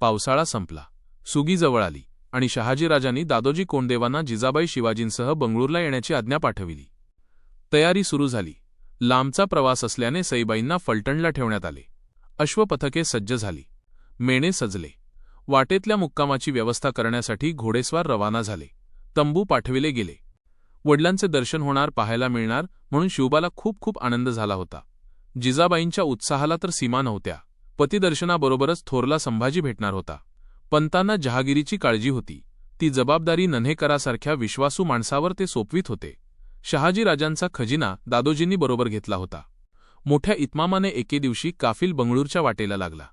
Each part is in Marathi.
पावसाळा संपला. सुगी जवळ आली आणि शहाजीराजांनी दादोजी कोंडदेवांना जिजाबाई शिवाजींसह बंगळूरला येण्याची आज्ञा पाठविली. तयारी सुरू झाली. लांबचा प्रवास असल्याने सईबाईंना फलटणला ठेवण्यात आले. अश्वपथके सज्ज झाली. मेणे सजले. वाटेतल्या मुक्कामाची व्यवस्था करण्यासाठी घोडेस्वार रवाना झाले. तंबू पाठविले गेले. वडिलांचे दर्शन होणार पाहायला मिळणार म्हणून शिवबाला खूप खूप आनंद झाला होता. जिजाबाईंच्या उत्साहाला तर सीमा नव्हत्या. पतिदर्शनाबरोबरच थोरला संभाजी भेटणार होता. पंतांना जहागिरीची काळजी होती. ती जबाबदारी नन्हेकरासारख्या विश्वासू माणसावर ते सोपवीत होते. शहाजीराजांचा खजिना दादोजींनी बरोबर घेतला होता. मोठ्या इतमामाने एके दिवशी काफिल बंगळूरच्या वाटेला लागला.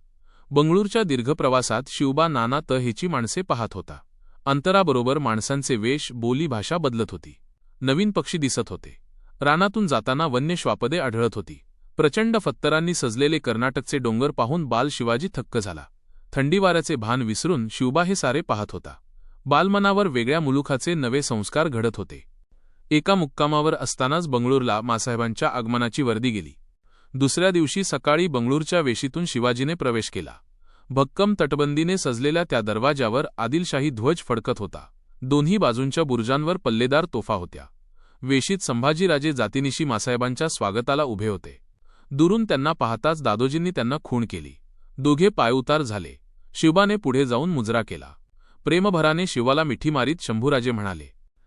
बंगळूरच्या दीर्घ प्रवासात शिवबा नाना तहेची माणसे पाहत होता. अंतराबरोबर माणसांचे वेश बोली भाषा बदलत होती. नवीन पक्षी दिसत होते. रानातून जाताना वन्य श्वापदे आढळत होती. प्रचंड फत्तरांनी सजलेले कर्नाटकचे डोंगर पाहून बाल शिवाजी थक्क झाला. थंडीवाऱ्याचे भान विसरून शिवबा हे सारे पाहत होता. बालमनावर वेगळ्या मुलुखाचे नवे संस्कार घडत होते. एका मुक्कामावर असतानाच बंगळूरला मासाहेबांच्या आगमनाची वर्दी गेली. दुसऱ्या दिवशी सकाळी बंगळूरच्या वेशीतून शिवाजीने प्रवेश केला. भक्कम तटबंदीने सजलेल्या त्या दरवाजावर आदिलशाही ध्वज फडकत होता. दोन्ही बाजूंच्या बुर्जांवर पल्लेदार तोफा होत्या. वेशीत संभाजीराजे जातीनिशी मासाहेबांच्या स्वागताला उभे होते. दुरून त्यांना पाहताच दादोजींनी त्यांना खूण केली. दोघे पायउतार झाले. शिवबाने पुढे जाऊन मुजरा केला. प्रेमभराने शिवाला मिठी मारीत शंभूराजे म्हणाले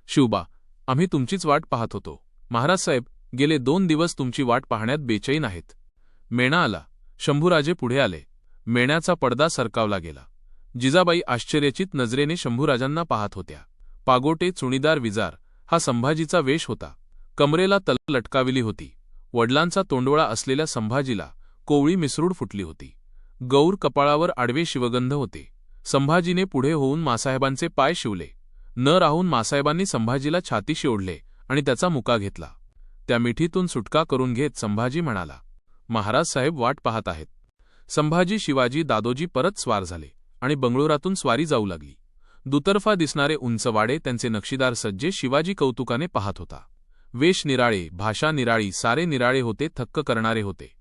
शिवबा आम्ही तुमचीच वाट पाहत होतो. महाराज साहेब गेले दोन दिवस तुमची वाट पाहण्यात बेचैन आहेत. मेणा आला. शंभूराजे पुढे आले. मेण्याचा पडदा सरकावला गेला. जिजाबाई आश्चर्यचित नजरेने शंभूराजांना पाहत होत्या. पागोटे चुणीदार विजार हा संभाजीचा वेश होता. कमरेला तल लटकाविली होती. वडिलांचा तोंडोळा असलेल्या संभाजीला कोवळी मिसरूड फुटली होती. गौर कपाळावर आडवे शिवगंध होते. संभाजीने पुढे होऊन मासाहेबांचे पाय शिवले. न राहून मासाहेबांनी संभाजीला छातीशी ओढले आणि त्याचा मुका घेतला. त्या मिठीतून सुटका करून घेत संभाजी म्हणाला महाराज साहेब वाट पाहत आहेत. संभाजी शिवाजी दादोजी परत स्वार झाले आणि बंगळुरातून स्वारी जाऊ लागली. दुतर्फा दिसणारे उंच वाडे त्यांचे नक्षीदार सज्जे शिवाजी कौतुकाने पाहत होता. वेश निराळे भाषा निराळी सारे निराळे होते थक्क करणारे होते.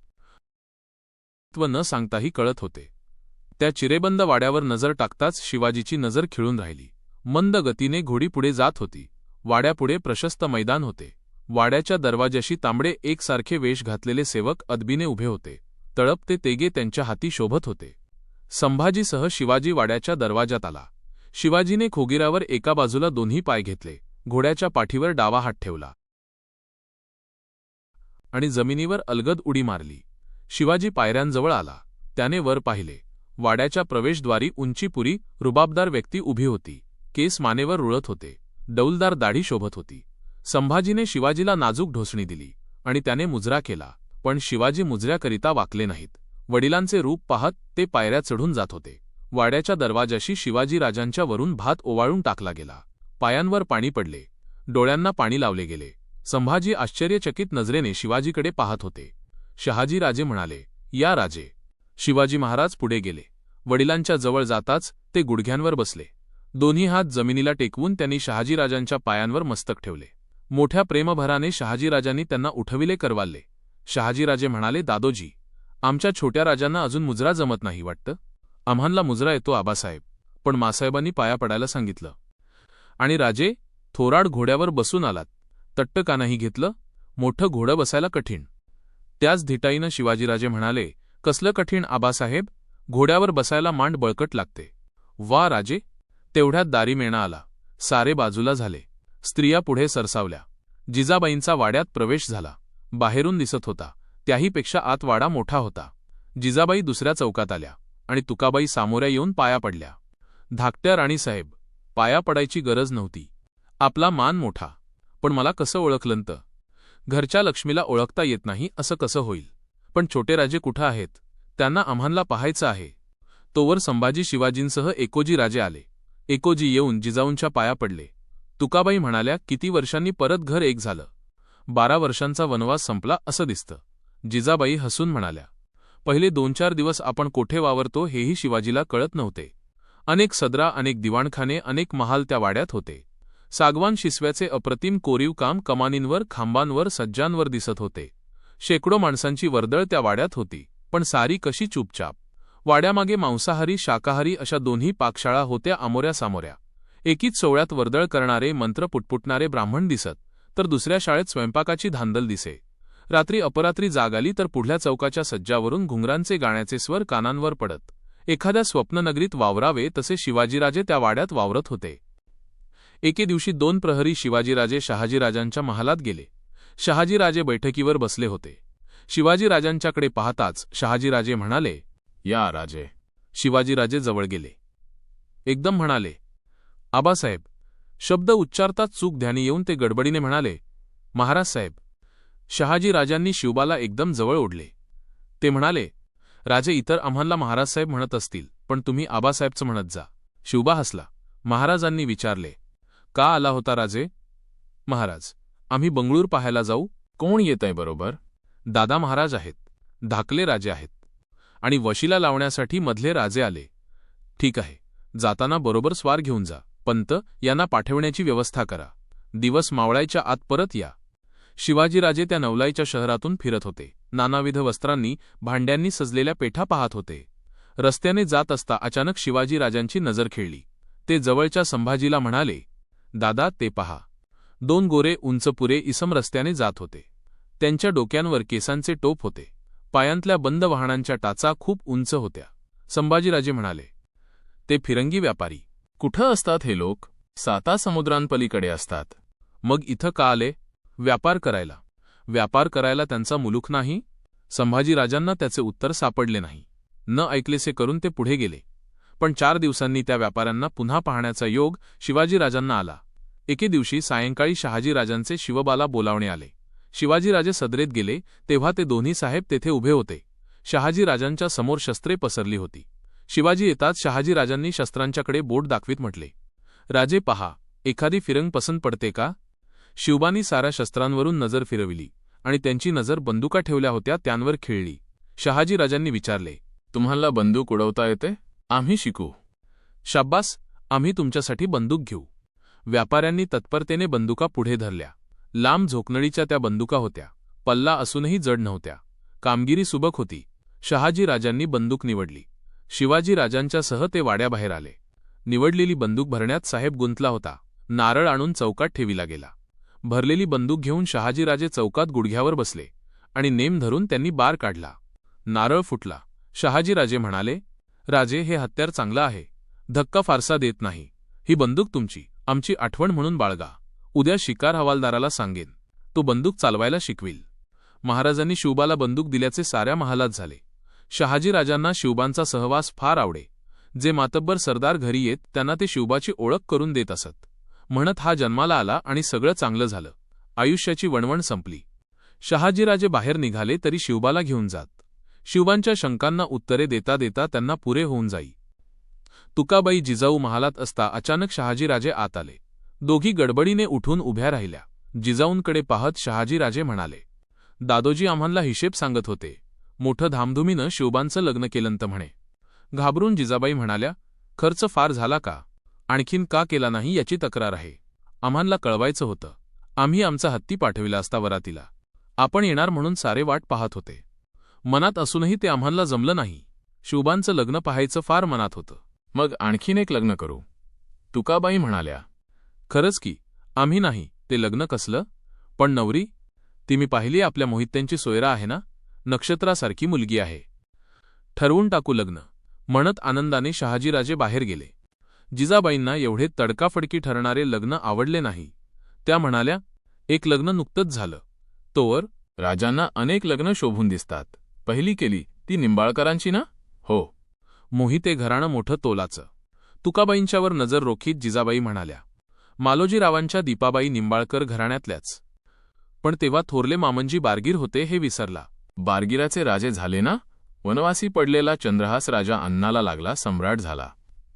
त्व न सांगताही कळत होते. त्या चिरेबंद वाड्यावर नजर टाकताच शिवाजीची नजर खिळून राहिली. मंद गतीने घोडी पुढे जात होती. वाड्यापुढे प्रशस्त मैदान होते. वाड्याच्या दरवाजाशी तांबडे एकसारखे वेश घातलेले सेवक अदबीने उभे होते. तळप ते तेगे त्यांच्या हाती शोभत होते. संभाजीसह शिवाजी वाड्याच्या दरवाजात आला. शिवाजीने खोगिरावर एका बाजूला दोन्ही पाय घेतले. घोड्याच्या पाठीवर डावा हात ठेवला. आणि जमिनीवर अलगद उडी मारली. शिवाजी पायऱ्यांजवळ आला. त्याने वर पाहिले. वाड्याच्या प्रवेशद्वारी उंचीपुरी रुबाबदार व्यक्ती उभी होती. केस मानेवर रुळत होते. डौलदार दाढी शोभत होती. संभाजीने शिवाजीला नाजूक ढोसणी दिली आणि त्याने मुजरा केला. पण शिवाजी मुजऱ्याकरिता वाकले नाहीत. वडिलांचे रूप पाहत ते पायऱ्या चढून जात होते. वाड्याच्या दरवाजाशी शिवाजी राजांच्या वरून भात ओवाळून टाकला गेला. पायांवर पाणी पडले. डोळ्यांना पाणी लावले गेले. संभाजी आश्चर्यचकित नजरेने शिवाजीकडे पाहत होते. शहाजीराजे म्हणाले या राजे. शिवाजी महाराज पुढे गेले. वडिलांच्या जवळ जाताच ते गुडघ्यांवर बसले. दोन्ही हात जमिनीला टेकवून त्यांनी शहाजीराजांच्या पायांवर मस्तक ठेवले. मोठ्या प्रेमभराने शहाजीराजांनी त्यांना उठविले करवाले शहाजीराजे म्हणाले दादोजी आमच्या छोट्या राजांना अजून मुजरा जमत नाही वाटतं? आम्हांला मुजरा येतो आबासाहेब. पण मासाहेबांनी पाया पडायला सांगितलं. आणि राजे थोराड घोड्यावर बसून आलात. तट्ट कानाही घेतलं मोठं घोडं बसायला कठीण. त्याच धिटाईनं शिवाजीराजे म्हणाले कसलं कठीण आबासाहेब? घोड्यावर बसायला मांड बळकट लागते. वा राजे. तेवढ्यात दारी मेणा आला. सारे बाजूला झाले. स्त्रिया पुढे सरसावल्या. जिजाबाईंचा वाड्यात प्रवेश झाला. बाहेरून दिसत होता. त्याहीपेक्षा आत वाडा मोठा होता. जिजाबाई दुसऱ्या चौकात आल्या आणि तुकाबाई सामोऱ्या येऊन पाया पडल्या. धाकट्या राणीसाहेब पाया पडायची गरज नव्हती. आपला मान मोठा. पण मला कसं ओळखलंत घरच्या लक्ष्मीला ओळखता येत नाही असं कसं होईल? पण छोटे राजे कुठं आहेत? त्यांना आम्हांला पाहायचं आहे. तोवर संभाजी शिवाजींसह एकोजी राजे आले. एकोजी येऊन जिजाऊंच्या पाया पडले. तुकाबाई म्हणाल्या किती वर्षांनी परत घर एक झालं. बारा वर्षांचा वनवास संपला असं दिसतं. जिजाबाई हसून म्हणाल्या पहिले दोन चार दिवस आपण कोठे वावरतो हेही शिवाजीला कळत नव्हते. अनेक सदरा अनेक दिवाणखाने अनेक महाल त्या वाड्यात होते. सागवान शिसव्याचे अप्रतिम कोरीव काम कमानींवर खांबांवर सज्जांवर दिसत होते. शेकडो माणसांची वर्दळ त्या वाड्यात होती पण सारी कशी चुपचाप. वाड्यामागे मांसाहारी शाकाहारी अशा दोन्ही पाकशाळा होत्या आमोऱ्या सामोऱ्या एकीच सोहळ्यात वर्दळ करणारे मंत्र पुटपुटणारे ब्राह्मण दिसत तर दुसऱ्या शाळेत स्वयंपाकाची धांदल दिसे. रात्री अपरात्री जाग आली तर पुढल्या चौकाच्या सज्जावरून घुंगरांचे गाण्याचे स्वर कानांवर पडत. एखाद्या स्वप्ननगरीत वावरावे तसे शिवाजीराजे त्या वाड्यात वावरत होते. एके दिवशी दोन प्रहरी शिवाजीराजे शहाजीराजांच्या महालात गेले. शहाजीराजे बैठकीवर बसले होते. शिवाजीराजांच्याकडे पाहताच शहाजीराजे म्हणाले या राजे. शिवाजीराजे जवळ गेले. एकदम म्हणाले आबासाहेब शब्द उच्चारताच चूक ध्यानी येऊन ते गडबडीने म्हणाले महाराज साहेब शहाजीराजांनी शिवबाला एकदम जवळ ओढले. ते म्हणाले राजे इतर आम्हाला महाराजसाहेब म्हणत असतील पण तुम्ही आबासाहेबचं म्हणत जा. शिवबा हसला. महाराजांनी विचारले का आला होता राजे? महाराज आम्ही बंगळूर पाहायला जाऊ कोण येतंय बरोबर? दादा महाराज आहेत धाकले राजे आहेत. आणि वशीला लावण्यासाठी मधले राजे आले. ठीक आहे जाताना बरोबर स्वार घेऊन जा. पंत यांना पाठवण्याची व्यवस्था करा. दिवस मावळायच्या आत परत या. शिवाजीराजे त्या नवलाईच्या शहरातून फिरत होते. नानाविध वस्त्रांनी भांड्यांनी सजलेल्या पेठा पाहत होते. रस्त्याने जात असता अचानक शिवाजीराजांची नजर खेळली. ते जवळच्या संभाजीला म्हणाले दादा ते पहा. दोन गोरे उंचपुरे इसम रस्त्याने जात होते. त्यांच्या डोक्यांवर केसांचे टोप होते. पायांतल्या बंद वाहनांच्या टाचा खूप उंच होत्या. संभाजीराजे म्हणाले ते फिरंगी व्यापारी. कुठं असतात हे लोक? साता समुद्रांपलीकडे असतात. मग इथं का आले? व्यापार करायला. व्यापार करायला त्यांचा मुलूक नाही? संभाजीराजांना त्याचे उत्तर सापडले नाही. न ऐकलेसे करून ते पुढे गेले. पण चार दिवसांनी त्या व्यापाऱ्यांना पुन्हा पाहण्याचा योग शिवाजीराजांना आला. एके दिवशी सायंकाळी शहाजीराजांचे शिवबाला बोलावणे आले. शिवाजीराजे सदरेत गेले तेव्हा ते दोन्ही साहेब तेथे उभे होते. शहाजीराजांच्या समोर शस्त्रे पसरली होती. शिवाजी येताच शहाजीराजांनी शस्त्रांच्याकडे बोट दाखवीत म्हटले. राजे पहा एखादी फिरंग पसंत पडते का? शिवबानी साऱ्या शस्त्रांवरून नजर फिरविली आणि त्यांची नजर बंदुका ठेवल्या होत्या त्यांवर खिळली. शहाजीराजांनी विचारले तुम्हाला बंदूक उडवता येते? आम्ही शिकू. शाब्बास आम्ही तुमच्यासाठी बंदूक घेऊ. व्यापाऱ्यांनी तत्परतेने बंदुका पुढे धरल्या. लांब झोकनळीच्या त्या बंदुका होत्या. पल्ला असूनही जड नव्हत्या. कामगिरी सुबक होती. शहाजी राजांनी बंदूक निवडली. शिवाजी राजांच्यासह ते वाड्याबाहेर आले. निवडलेली बंदूक भरण्यात साहेब गुंतला होता. नारळ आणून चौकात ठेविला गेला. भरलेली बंदूक घेऊन शहाजीराजे चौकात गुडघ्यावर बसले आणि नेम धरून त्यांनी बार काढला. नारळ फुटला. शहाजीराजे म्हणाले राजे हे हत्यार चांगलं आहे. धक्का फारसा देत नाही. ही बंदूक तुमची. आमची आठवण म्हणून बाळगा. उद्या शिकार हवालदाराला सांगेन. तो बंदूक चालवायला शिकविल. महाराजांनी शिवबाला बंदूक दिल्याचे साऱ्या महालात झाले. शहाजीराजांना शिवबांचा सहवास फार आवडे. जे मातब्बर सरदार घरी येत त्यांना ते शिवबाची ओळख करून देत असत. म्हणत हा जन्माला आला आणि सगळं चांगलं झालं. आयुष्याची वणवण संपली. शहाजीराजे बाहेर निघाले तरी शिवबाला घेऊन जात. शिवबांच्या शंकांना उत्तरे देता देता त्यांना पुरे होऊन जाई. तुकाबाई जिजाऊ महालात असता अचानक शहाजीराजे आत आले. दोघी गडबडीने उठून उभ्या राहिल्या. जिजाऊंकडे पाहत शहाजीराजे म्हणाले दादोजी आम्हाला हिशेब सांगत होते. मोठं धामधुमीनं शिवबांचं लग्न केलंत म्हणे. घाबरून जिजाबाई म्हणाल्या खर्च फार झाला का? आणखीन का केला नाही याची तक्रार आहे. आम्हाला कळवायचं होतं. आम्ही आमचा हत्ती पाठविला असता वरातीला. आपण येणार म्हणून सारे वाट पाहत होते. मनात असूनही ते आम्हाला जमलं नाही. शिवबांचं लग्न पाहायचं फार मनात होतं. मग आणखीन एक लग्न करू. तुकाबाई म्हणाल्या खरंच की आम्ही नाही ते लग्न कसलं? पण नवरी ती मी पाहिली आपल्या मोहित्यांची सोयरा आहे ना? नक्षत्रासारखी मुलगी आहे. ठरवून टाकू लग्न. म्हणत आनंदाने शहाजीराजे बाहेर गेले. जिजाबाईंना एवढे तडकाफडकी ठरणारे लग्न आवडले नाही. त्या म्हणाल्या एक लग्न नुकतंच झालं. तोवर राजांना अनेक लग्न शोभून दिसतात. पहिली केली ती निंबाळकरांची ना? हो. मोहिते घराणं मोठं तोलाचं. तुकाबाईंच्यावर नजर रोखीत जिजाबाई म्हणाल्या मालोजीरावांच्या दीपाबाई निंबाळकर घराण्यातल्याच. पण तेव्हा थोरले मामंजी बारगीर होते हे विसरला. बारगिराचे राजे झाले ना? वनवासी पडलेला चंद्रहास राजा अन्नाला लागला सम्राट झाला.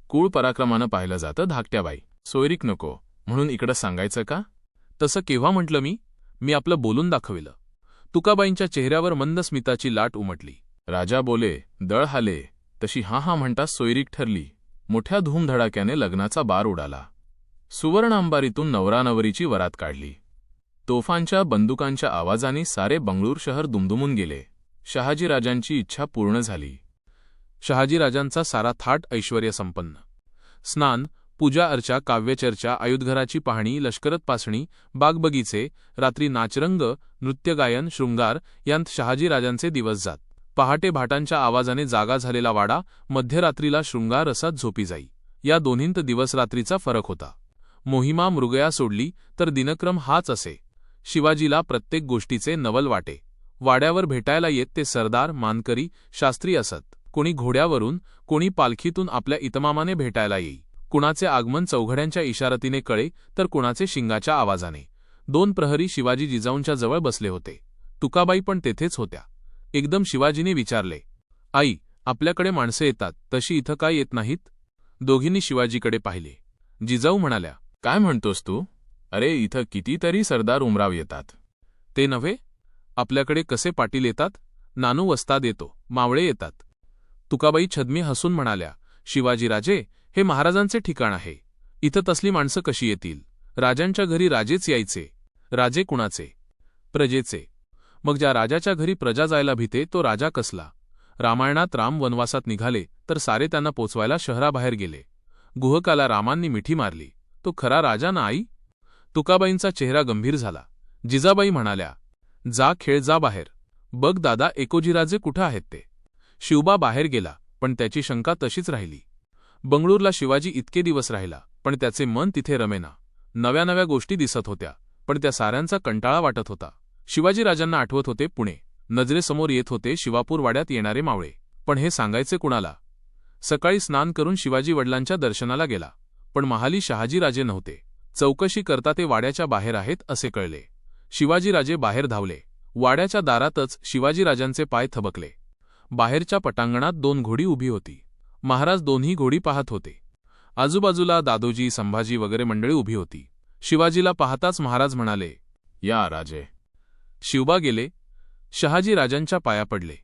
कुळ पराक्रमानं पाहिलं जातं धाकट्याबाई. सोयरीक नको म्हणून इकडं सांगायचं का? तसं केव्हा म्हटलं मी? मी आपलं बोलून दाखविलं. तुकाबाईंच्या चेहऱ्यावर मंद स्मिताची लाट उमटली. राजा बोले दळ हाले. तशी हा हा म्हणता सोयरीक ठरली. मोठ्या धूमधडाक्याने लग्नाचा बार उडाला. सुवर्ण अंबारीतून नवरानवरीची वरात काढली. तोफांच्या बंदुकांच्या आवाजाने सारे बंगळूर शहर दुमदुमून गेले. शहाजीराजांची इच्छा पूर्ण झाली. शहाजीराजांचा सारा थाट ऐश्वर्य संपन्न स्नान पूजा अर्चा काव्यचर्चा आयुधघराची पाहणी लष्करत पासणी बागबगीचे रात्री नाचरंग नृत्यगायन शृंगार यांत शहाजीराजांचे दिवस जात. पहाटे भाटांच्या आवाजाने जागा झालेला वाडा मध्यरात्रीला शृंगार रसात झोपी जाई. या दोन्हींत दिवसरात्रीचा फरक होता. मोहिमा मृगया सोडली तर दिनक्रम हाच असे. शिवाजीला प्रत्येक गोष्टीचे नवल वाटे. वाड्यावर भेटायला येत ते सरदार मानकरी शास्त्री असत. कोणी घोड्यावरून कोणी पालखीतून आपल्या इतमामाने भेटायला येई. कुणाचे आगमन चौघड्यांच्या इशारतीने कळे तर कुणाचे शिंगाच्या आवाजाने. दोन प्रहरी शिवाजी जिजाऊंच्या जवळ बसले होते. तुकाबाई पण तेथेच होत्या. एकदम शिवाजीने विचारले आई आपल्याकडे माणसे येतात तशी इथं काय येत नाहीत? दोघींनी शिवाजीकडे पाहिले. जिजाऊ म्हणाल्या काय म्हणतोस तू? अरे इथं कितीतरी सरदार उमराव येतात. ते नव्हे? आपल्याकडे कसे पाटील येतात? नानू वस्ताद येतो मावळे येतात. तुकाबाई छदमी हसून म्हणाल्या शिवाजीराजे हे महाराजांचे ठिकाण आहे. इथं तसली माणसं कशी येतील? राजांच्या घरी राजेच यायचे. राजे कुणाचे? प्रजेचे. मग ज्या राजाच्या घरी प्रजा जायला भीते तो राजा कसला? रामायणात राम वनवासात निघाले तर सारे त्यांना पोचवायला शहराबाहेर गेले. गुहकाला रामांनी मिठी मारली. तो खरा राजा ना आई? तुकाबाईंचा चेहरा गंभीर झाला. जिजाबाई म्हणाल्या जा खेळ जा बाहेर. बघ दादा एकोजीराजे कुठं आहेत ते? शिवबा बाहेर गेला पण त्याची शंका तशीच राहिली. बंगळूरला शिवाजी इतके दिवस राहिला पण त्याचे मन तिथे रमेना. नव्या नव्या गोष्टी दिसत होत्या पण त्या साऱ्यांचा कंटाळा वाटत होता. शिवाजीराजांना आठवत होते पुणे. नजरेसमोर येत होते शिवापूर वाड्यात येणारे मावळे. पण हे सांगायचे कुणाला? सकाळी स्नान करून शिवाजी वडिलांच्या दर्शनाला गेला. पण महाली शहाजीराजे नव्हते. चौकशी करता ते वाड्याच्या बाहेर आहेत असे कळले. शिवाजीराजे बाहेर धावले. वाड्याच्या दारातच शिवाजीराजांचे पाय थबकले. बाहेरच्या पटांगणात दोन घोडी उभी होती. महाराज दोन्ही घोडी पाहत होते. आजूबाजूला दादोजी संभाजी वगैरे मंडळी उभी होती. शिवाजीला पाहताच महाराज म्हणाले या राजे. शिवबा गेले. शहाजी राजांच्या पाया पडले.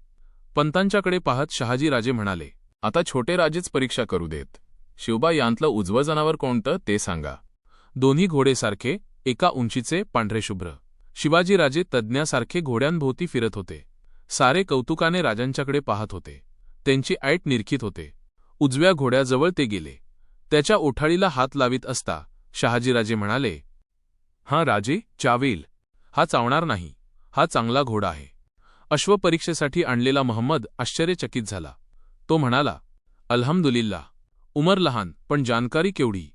पंतांच्याकडे पाहत शहाजीराजे म्हणाले आता छोटे राजेच परीक्षा करू देत. शिवबा यांतलं उजवं जनावर कोणतं ते सांगा. दोन्ही घोडेसारखे एका उंचीचे पांढरेशुभ्र शिवाजीराजे तज्ज्ञासारखे घोड्यांभोवती फिरत होते. सारे कौतुकाने राजांच्याकडे पाहत होते. त्यांची ऐट निरखित होते. उजव्या घोड्याजवळ ते गेले. त्याच्या ओठाळीला हात लावित असता शहाजीराजे म्हणाले हां राजे चावेल. हा चावणार नाही. हा चांगला घोडा आहे. अश्वपरीक्षेसाठी आणलेला महम्मद आश्चर्यचकित झाला. तो म्हणाला अल्हमदुलिल्ला उमर लहान पण जानकारी केवढी.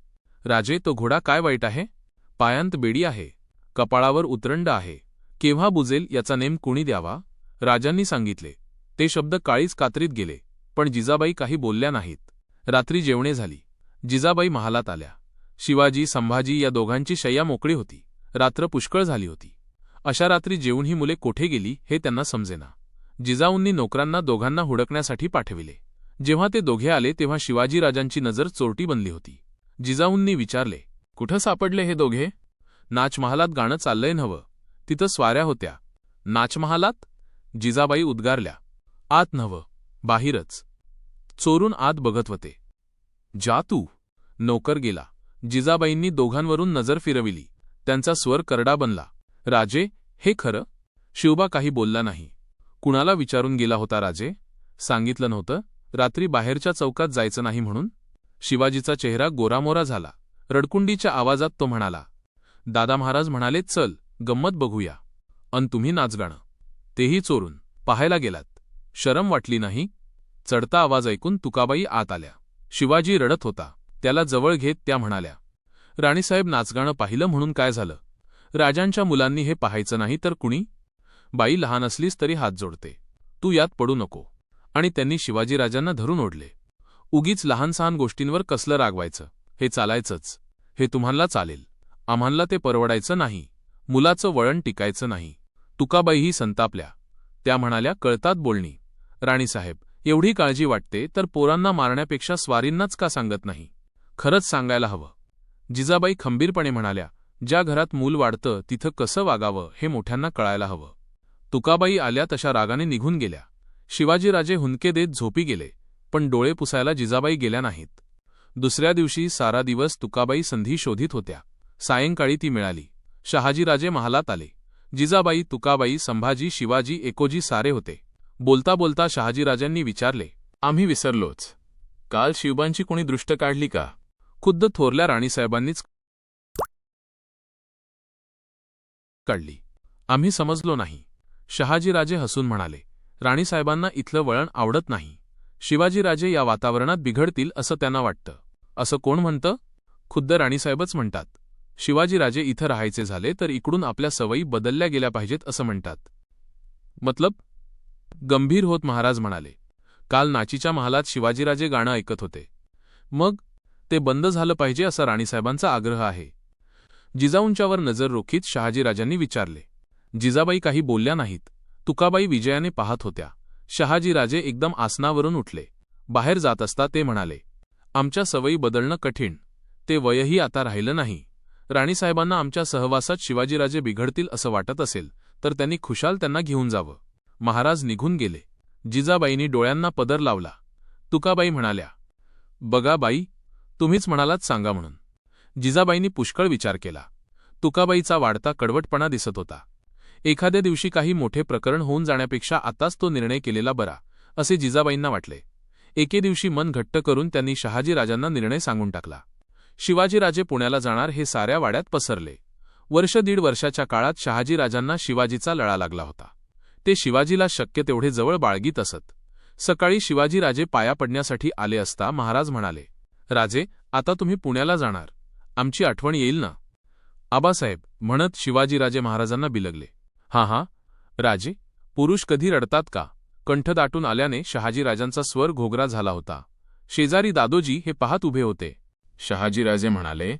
राजे तो घोडा काय वाईट आहे? पायांत बेडी आहे. कपाळावर उतरंड आहे. केव्हा बुजेल याचा नेम कुणी द्यावा? राजांनी सांगितले. ते शब्द काळीच कात्रीत गेले. पण जिजाबाई काही बोलल्या नाहीत. रात्री जेवणे झाली. जिजाबाई महालात आल्या. शिवाजी संभाजी या दोघांची शय्या मोकळी होती. रात्र पुष्कळ झाली होती. अशा रात्री जेवून ही मुले कोठे गेली हे त्यांना समजेना. जिजाऊंनी नोकरांना दोघांना हुडकण्यासाठी पाठविले. जेव्हा ते दोघे आले तेव्हा शिवाजीराजांची नजर चोरटी बनली होती. जिजाऊंनी विचारले कुठं सापडले हे दोघे? नाचमहालात गाणं चाललंय नवं तिथं स्वाऱ्या होत्या. नाचमहालात? जिजाबाई उद्गारल्या आत नवं बाहेरच. चोरून आत बघत होते जा तू. नोकर गेला. जिजाबाईंनी दोघांवरून नजर फिरविली. त्यांचा स्वर करडा बनला. राजे हे खरं? शिवबा काही बोलला नाही. कुणाला विचारून गेला होता राजे? सांगितलं नव्हतं. रात्री बाहेरच्या चौकात जायचं नाही म्हणून? शिवाजीचा चेहरा गोरामोरा झाला. रडकुंडीच्या आवाजात तो म्हणाला दादा महाराज म्हणाले चल गंमत बघूया. अन तुम्ही नाचगाणं. तेही चोरून. पाहायला गेलात. शरम वाटली नाही. चढता आवाज ऐकून तुकाबाई आत आल्या. शिवाजी रडत होता. त्याला जवळ घेत त्या म्हणाल्या राणीसाहेब नाचगाणं पाहिलं म्हणून काय झालं? राजांच्या मुलांनी हे पाहायचं नाही तर कुणी? बाई लहान असलीस तरी हात जोडते. तू यात पडू नको. आणि त्यांनी शिवाजीराजांना धरून ओढले. उगीच लहानसहान गोष्टींवर कसलं रागवायचं? हे चालायचंच. हे तुम्हाला चालेल. आम्हाला ते परवडायचं नाही. मुलाचं वळण टिकायचं नाही. तुकाबाईही संतापल्या. त्या म्हणाल्या कळतात बोलणी. राणीसाहेब एवढी काळजी वाटते तर पोरांना मारण्यापेक्षा स्वारींनाच का सांगत नाही? खरंच सांगायला हवं. जिजाबाई खंबीरपणे म्हणाल्या ज्या घरात मूल वाढतं तिथं कसं वागावं हे मोठ्यांना कळायला हवं. तुकाबाई आल्या तशा रागाने निघून गेल्या. शिवाजीराजे हुंदके देत झोपी गेले पण डोळे पुसायला जिजाबाई गेल्या नाहीत. दुसऱ्या दिवशी सारा दिवस तुकाबाई संधी शोधित होत्या. सायंकाळी ती मिळाली. शहाजीराजे महालात आले. जिजाबाई तुकाबाई संभाजी शिवाजी एकोजी सारे होते. बोलता बोलता शहाजीराजांनी विचारले आम्ही विसरलोच. काल शिवबांची कोणी दृष्ट काढली का? खुद्द थोरल्या राणीसाहेबांनीच काढली. आम्ही समजलो नाही. शहाजीराजे हसून म्हणाले राणीसाहेबांना इथलं वळण आवडत नाही. शिवाजीराजे या वातावरणात बिघडतील असं त्यांना वाटतं. असं कोण म्हणतं? खुद्द राणीसाहेबच म्हणतात. शिवाजीराजे इथं राहायचे झाले तर इकडून आपल्या सवयी बदलल्या गेल्या पाहिजेत असं म्हणतात. मतलब गंभीर होत महाराज म्हणाले काल नाचीच्या महालात शिवाजीराजे गाणं ऐकत होते. मग ते बंद झालं पाहिजे असा राणीसाहेबांचा आग्रह आहे. जिजाऊंच्यावर नजर रोखीत शहाजीराजांनी विचारले जिजाबाई काही बोलल्या नाहीत. तुकाबाई विजयाने पाहत होत्या. शहाजीराजे एकदम आसनावरून उठले. बाहेर जात असता ते म्हणाले आमच्या सवयी बदलणं कठीण. ते वयही आता राहिलं नाही. राणीसाहेबांना आमच्या सहवासात शिवाजीराजे बिघडतील असं वाटत असेल तर त्यांनी खुशाल त्यांना घेऊन जावं. महाराज निघून गेले. जिजाबाईंनी डोळ्यांना पदर लावला. तुकाबाई म्हणाल्या बघा बाई तुम्हीच म्हणालात सांगा म्हणून. जिजाबाईंनी पुष्कळ विचार केला. तुकाबाईचा वाढता कडवटपणा दिसत होता. एखाद्या दिवशी काही मोठे प्रकरण होऊन जाण्यापेक्षा आताच तो निर्णय केलेला बरा असे जिजाबाईंना वाटले. एके दिवशी मन घट्ट करून त्यांनी शहाजीराजांना निर्णय सांगून टाकला. शिवाजीराजे पुण्याला जाणार हे साऱ्या वाड्यात पसरले. वर्ष दीड वर्षाच्या काळात शहाजीराजांना शिवाजीचा लळा लागला होता. ते शिवाजीला शक्य तेवढे जवळ बाळगीत असत. सकाळी शिवाजीराजे पाया पडण्यासाठी आले असता महाराज म्हणाले राजे आता तुम्ही पुण्याला जाणार. आमची आठवण येईल ना? आबासाहेब म्हणत शिवाजीराजे महाराजांना बिलगले हां हां. राजे पुरुष कधी रडतात का? कंठ दाटून आल्याने शहाजीराजांचा स्वर घोगरा झाला होता. शेजारी दादोजी हे पाहत उभे होते. शहाजीराजे म्हणाले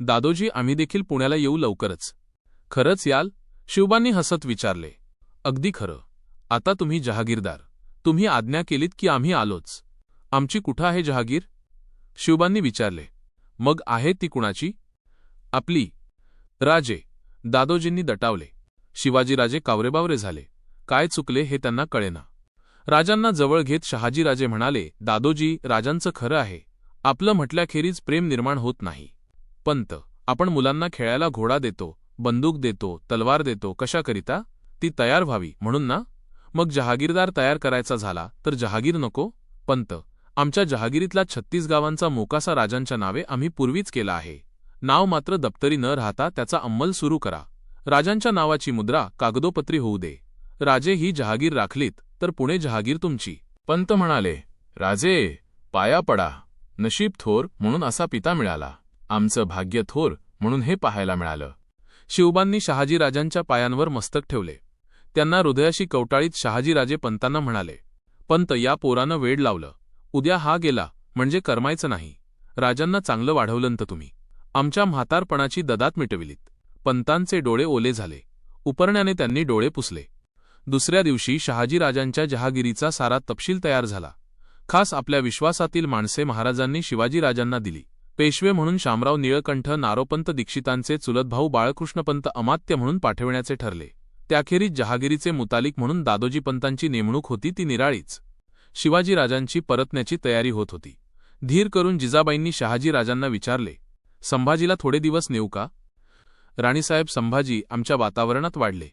दादोजी आम्ही देखील पुण्याला येऊ लवकरच. खरंच याल? शिवबांनी हसत विचारले अगदी खरं. आता तुम्ही जहागीरदार. तुम्ही आज्ञा केलीत की आम्ही आलोच. आमची कुठं आहे जहागीर? शिवबांनी विचारले. मग आहे ती कुणाची? आपली. राजे. दादोजींनी दटावले. शिवाजीराजे कावरेबावरे झाले. काय चुकले हे त्यांना कळेना. राजांना जवळ घेत शहाजीराजे म्हणाले दादोजी राजांचं खरं आहे. आपलं म्हटल्याखेरीज प्रेम निर्माण होत नाही. पंत. आपण मुलांना खेळायला घोडा देतो बंदूक देतो तलवार देतो कशाकरिता? ती तयार व्हावी म्हणून ना? मग जहागीरदार तयार करायचा झाला तर जहागीर नको? पंत आमच्या जहागिरीतला छत्तीस गावांचा मोकासा राजांच्या नावे आम्ही पूर्वीच केला आहे. नाव मात्र दप्तरी न राहता त्याचा अंमल सुरू करा. राजांच्या नावाची मुद्रा कागदोपत्री होऊ दे. राजे ही जहागीर राखलीत तर पुणे जहागीर तुमची. पंत म्हणाले राजे पाया पडा. नशीब थोर म्हणून असा पिता मिळाला. आमचं भाग्य थोर म्हणून हे पाहायला मिळालं. शिवबांनी शहाजीराजांच्या पायांवर मस्तक ठेवले. त्यांना हृदयाशी कवटाळीत शहाजीराजे पंतांना म्हणाले पंत या पोरानं वेड लावलं. उद्या हा गेला म्हणजे करमायचं नाही. राजांना चांगलं वाढवलंत तुम्ही. आमच्या म्हातारपणाची ददात मिटविलीत. पंतांचे डोळे ओले झाले. उपरण्याने त्यांनी डोळे पुसले. दुसऱ्या दिवशी शहाजीराजांच्या जहागिरीचा सारा तपशील तयार झाला. खास आपल्या विश्वासातील माणसे महाराजांनी शिवाजीराजांना दिली. पेशवे म्हणून शामराव निळकंठ नारोपंत दीक्षितांचे चुलत भाऊ बाळकृष्णपंत अमात्य म्हणून पाठविण्याचे ठरले. त्याखेरीज जहागिरीचे मुतालिक म्हणून दादोजी पंतांची नेमणूक होती ती निराळीच. शिवाजीराजांची परतण्याची तयारी होत होती. धीर करून जिजाबाईंनी शहाजीराजांना विचारले संभाजीला थोडे दिवस नेऊ का? राणीसाहेब संभाजी आमच्या वातावरणात वाढले.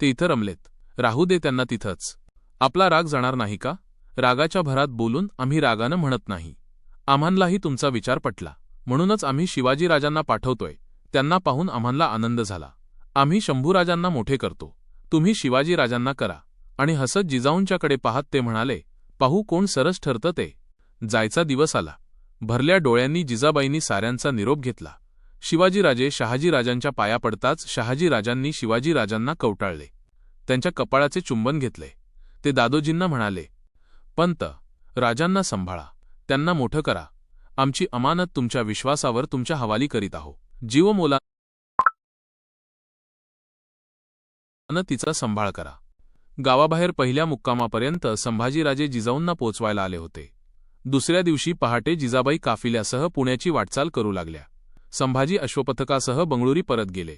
ते इथं रमलेत. राहू दे त्यांना तिथंच. आपला राग जाणार नाही का? रागाच्या भरात बोलून आम्ही रागानं म्हणत नाही. आम्हांलाही तुमचा विचार पटला. म्हणूनच आम्ही शिवाजीराजांना पाठवतोय. त्यांना पाहून आम्हांला आनंद झाला. आम्ही शंभूराजांना मोठे करतो. तुम्ही शिवाजीराजांना करा. आणि हसत जिजाऊंच्याकडे पाहत ते म्हणाले पाहू कोण सरस ठरतं ते. जायचा दिवस आला. भरल्या डोळ्यांनी जिजाबाईंनी साऱ्यांचा निरोप घेतला. शिवाजीराजे शहाजीराजांच्या पाया पडताच शहाजीराजांनी शिवाजीराजांना कवटाळले. त्यांच्या कपाळाचे चुंबन घेतले. ते दादोजींना म्हणाले पंत राजांना सांभाळा. त्यांना मोठं करा. आमची अमानत तुमच्या विश्वासावर तुमच्या हवाली करीत आहो. जीवमोला तिचा संभाळ करा. गावाबाहेर पहिल्या मुक्कामापर्यंत संभाजीराजे जिजाऊंना पोचवायला आले होते. दुसऱ्या दिवशी पहाटे जिजाबाई काफिल्यासह पुण्याची वाटचाल करू लागल्या. संभाजी अश्वपथकासह बंगळुरी परत गेले.